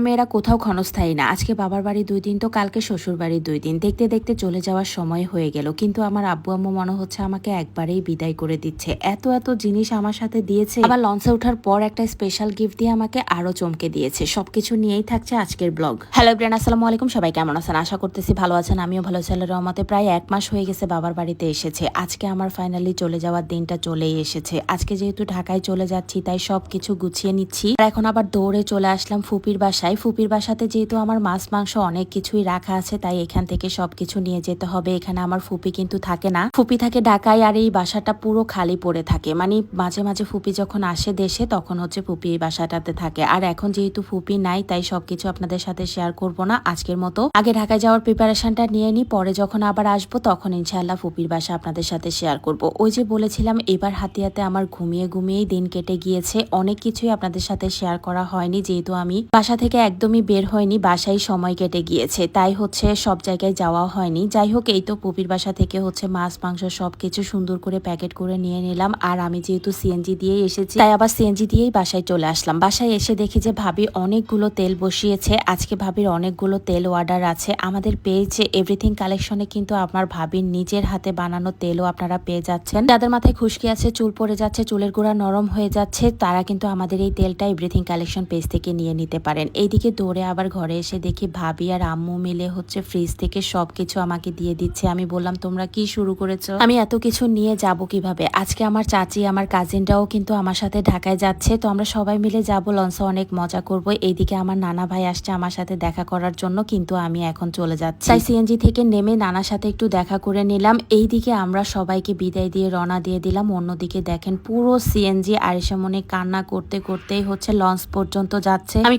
আমার মেয়েরা কোথাও ক্ষণস্থায়ী না। আজকে বাবার বাড়ি দুই দিন, তো কালকে শ্বশুর বাড়ি দুই দিন। দেখতে দেখতে চলে যাওয়ার সময় হয়ে গেল, কিন্তু আমার আব্বু আম্মু মনে হচ্ছে আমাকে একবারেই বিদায় করে দিচ্ছে। এত এত জিনিস আমার সাথে দিয়েছে। আবার লঞ্চে ওঠার পর একটা স্পেশাল গিফট দিয়ে আমাকে আরও চমকে দিয়েছে। সবকিছু নিয়েই থাকছে আজকের ব্লগ হ্যালো ব্রেন আসসালামু আলাইকুম। সবাই কেমন আছেন? আশা করতেছি ভালো আছেন। আমিও ভালো ছেলের রহমতে। প্রায় এক মাস হয়ে গেছে বাবার বাড়িতে এসেছে। আজকে আমার ফাইনালি চলে যাওয়ার দিনটা চলেই এসেছে। আজকে যেহেতু ঢাকায় চলে যাচ্ছি, তাই সবকিছু গুছিয়ে নিচ্ছি। আর এখন আবার দৌড়ে চলে আসলাম ফুপির বাসায়। ফুপির বাসাতে যেহেতু আমার মাছ, মাংস অনেক কিছুই রাখা আছে, তাই এখান থেকে সবকিছু নিয়ে যেতে হবে। এখানে আমার ফুপি কিন্তু থাকে না। ফুপি থাকে ঢাকায় আর এই বাসাটা পুরো খালি পড়ে থাকে। মানে মাঝে মাঝে ফুপি যখন আসে দেশে, তখন হচ্ছে ফুপি এই বাসাটাতে থাকে। আর এখন যেহেতু ফুপি নাই, তাই সবকিছু আপনাদের সাথে শেয়ার করব না আজকের মতো। আগে ঢাকায় যাওয়ার প্রিপারেশনটা নিয়ে নিই পরে যখন আবার আসব, তখন ইনশাআল্লাহ ফুপির বাসা আপনাদের সাথে শেয়ার করব। ওই যে বলেছিলাম, এবার হাতে হাতে আমার ঘুমিয়ে, ঘুমিয়েই দিন কেটে গিয়েছে। অনেক কিছুই আপনাদের সাথে শেয়ার করা হয়নি, যেহেতু আমি বাসা থেকে একদমই বের হয়নি, বাসায় সময় কেটে গিয়েছে। তাই হচ্ছে সব জায়গায় যাওয়া হয়নি। যাই হোক, এই তো পুপির বাসা থেকে হচ্ছে মাছ, মাংস সব কিছু সুন্দর করে প্যাকেট করে নিয়ে নিলাম। আর আমি যেহেতু সিএনজি দিয়েই এসেছি, তাই আবার সিএনজি দিয়েই বাসায় চলে আসলাম। বাসায় এসে দেখি যে ভাবি অনেকগুলো তেল বসিয়েছে। আজকে ভাবির অনেকগুলো তেল অর্ডার আছে। আমাদের পেয়েছে এভরিথিং কালেকশনে কিন্তু আমার ভাবির নিজের হাতে বানানো তেলও আপনারা পেয়ে যাচ্ছেন। যাদের মাথায় খুশকি আছে, চুল পড়ে যাচ্ছে, চুলের গোড়া নরম হয়ে যাচ্ছে, তারা কিন্তু আমাদের এই তেলটা এভরিথিং কালেকশন পেজ থেকে নিয়ে নিতে পারেন। এইদিকে দৌড়ে আবার ঘরে এসে দেখি ভাবি আর আম্মু মিলে হচ্ছে ফ্রিজ থেকে সবকিছু আমাকে দিয়ে দিচ্ছে। আমি বললাম, তোমরা কি শুরু করেছ? আমি এত কিছু নিয়ে যাব কীভাবে? আজকে আমার চাচি, আমার কাজিনটাও কিন্তু আমার সাথে ঢাকায় যাচ্ছে, তো আমরা সবাই মিলে যাব। লঞ্চে অনেক মজা করব। এইদিকে আমার নানা ভাই আসছে আমার সাথে দেখা করার জন্য, কিন্তু আমি এখন চলে যাচ্ছি। তাই সিএনজি থেকে নেমে নানার সাথে একটু দেখা করে নিলাম। এইদিকে আমরা সবাইকে বিদায় দিয়ে রওনা দিয়ে দিলাম। অন্যদিকে দেখেন পুরো সিএনজি আরিসা মনে কান্না করতে, করতেই হচ্ছে লঞ্চ পর্যন্ত যাচ্ছে। আমি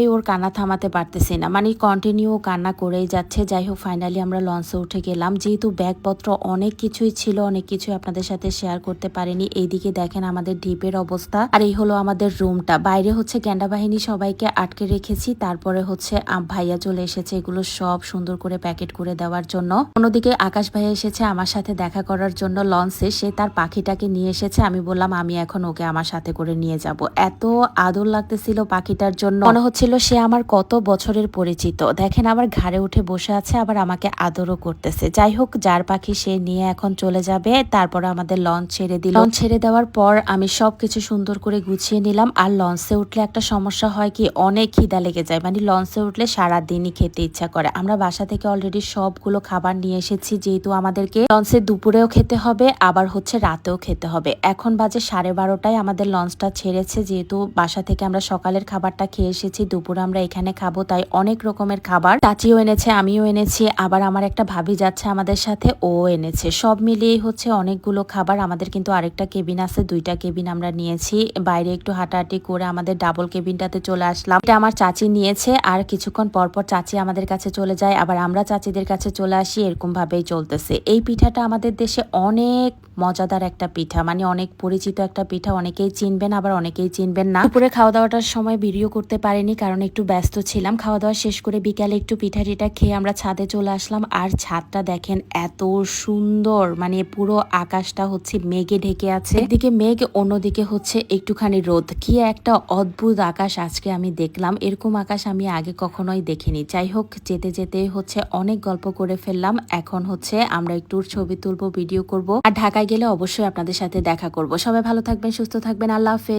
কোনোভাবেই ওর কান্না থামাতে পারতেছি না। মানে কন্টিনিউ কান্না করেই যাচ্ছে। যাই হোক ফাইনালি আমরা লঞ্চে উঠে গেলাম। যেহেতু ব্যাগপত্র অনেক কিছুই ছিল, অনেক কিছুই আপনাদের সাথে শেয়ার করতে পারিনি। এইদিকে দেখেন আমাদের ডিপের অবস্থা। আর এই হলো আমাদের রুমটা বাইরে হচ্ছে গ্যান্ডা বাহিনী সবাইকে আটকে রেখেছি। তারপরে হচ্ছে ভাইয়া চলে এসেছে এগুলো সব সুন্দর করে প্যাকেট করে দেওয়ার জন্য। অন্যদিকে আকাশ ভাইয়া এসেছে আমার সাথে দেখা করার জন্য লঞ্চে। সে তার পাখিটাকে নিয়ে এসেছে। আমি বললাম, আমি এখন ওকে আমার সাথে করে নিয়ে যাব। এত আদর লাগতেছিল পাখিটার জন্য। মনে হচ্ছিল সে আমার কত বছরের পরিচিত। দেখেন আবার ঘাড়ে উঠে বসে আছে, আবার আমাকে আদরও করতেছে। যাই হোক, যার পাখি সে নিয়ে এখন চলে যাবে, তারপর আমাদের লঞ্চ ছেড়ে দিল। লঞ্চ ছেড়ে দেওয়ার পর আমি সবকিছু সুন্দর করে গুছিয়ে নিলাম, আর লঞ্চে উঠলে একটা সমস্যা হয় কি, অনেক খিদা লেগে যায়। মানে লঞ্চে উঠলে সারা দিনই খেতে ইচ্ছা করে। আমরা বাসা থেকে অলরেডি সবগুলো খাবার নিয়ে এসেছি, যেহেতু আমাদেরকে লঞ্চে দুপুরেও খেতে হবে, আবার হচ্ছে রাতেও খেতে হবে। এখন বাজে সাড়ে বারোটায় আমাদের লঞ্চটা ছেড়েছে, যেহেতু বাসা থেকে আমরা সকালের খাবারটা খেয়ে এসেছি দুপুরে আমরা এখানে খাব, তাই অনেক রকমের খাবার। চাচিও এনেছে, আমিও এনেছি, আবার আমার একটা ভাবি যাচ্ছে আমাদের সাথে, ও এনেছে। সব মিলিয়েই হচ্ছে অনেকগুলো খাবার, আমাদের কিন্তু আরেকটা কেবিন আছে, দুইটা কেবিন আমরা নিয়েছি। বাইরে একটু হাঁটাহাঁটি করে আমাদের ডাবল কেবিনটাতে চলে আসলাম। এটা আমার চাচি নিয়েছে, আর কিছুক্ষণ পর পর চাচি আমাদের কাছে চলে যায়, আবার আমরা চাচিদের কাছে চলে আসি এরকম ভাবেই চলতেছে। এই পিঠাটা আমাদের দেশে অনেক মজাদার একটা পিঠা মানে অনেক পরিচিত একটা পিঠা, অনেকেই চিনবেন, আবার অনেকেই চিনবেন না। দুপুরে খাওয়া দাওয়াটার সময় ভিডিও করতে পারিনি, কারণ একটু ব্যস্ত ছিলাম। খাওয়া দাওয়া শেষ করে বিকালে একটু পিঠা টিঠা খেয়ে আমরা ছাদে চলে আসলাম। আর ছাদটা দেখেন এত সুন্দর মানে পুরো আকাশটা হচ্ছে মেঘে ঢেকে আছে। একদিকে মেঘ, অন্যদিকে হচ্ছে একটুখানি রোদ। কি একটা অদ্ভুত আকাশ আজকে আমি দেখলাম। এরকম আকাশ আমি আগে কখনোই দেখিনি। যাই হোক, যেতে যেতে হচ্ছে অনেক গল্প করে ফেললাম। এখন হচ্ছে আমরা একটু ছবি তুলবো, ভিডিও করব। আর ঢাকায় গেলে অবশ্যই আপনাদের সাথে দেখা করব। সবাই ভালো থাকবেন, সুস্থ থাকবেন। আল্লাহ হাফেজ।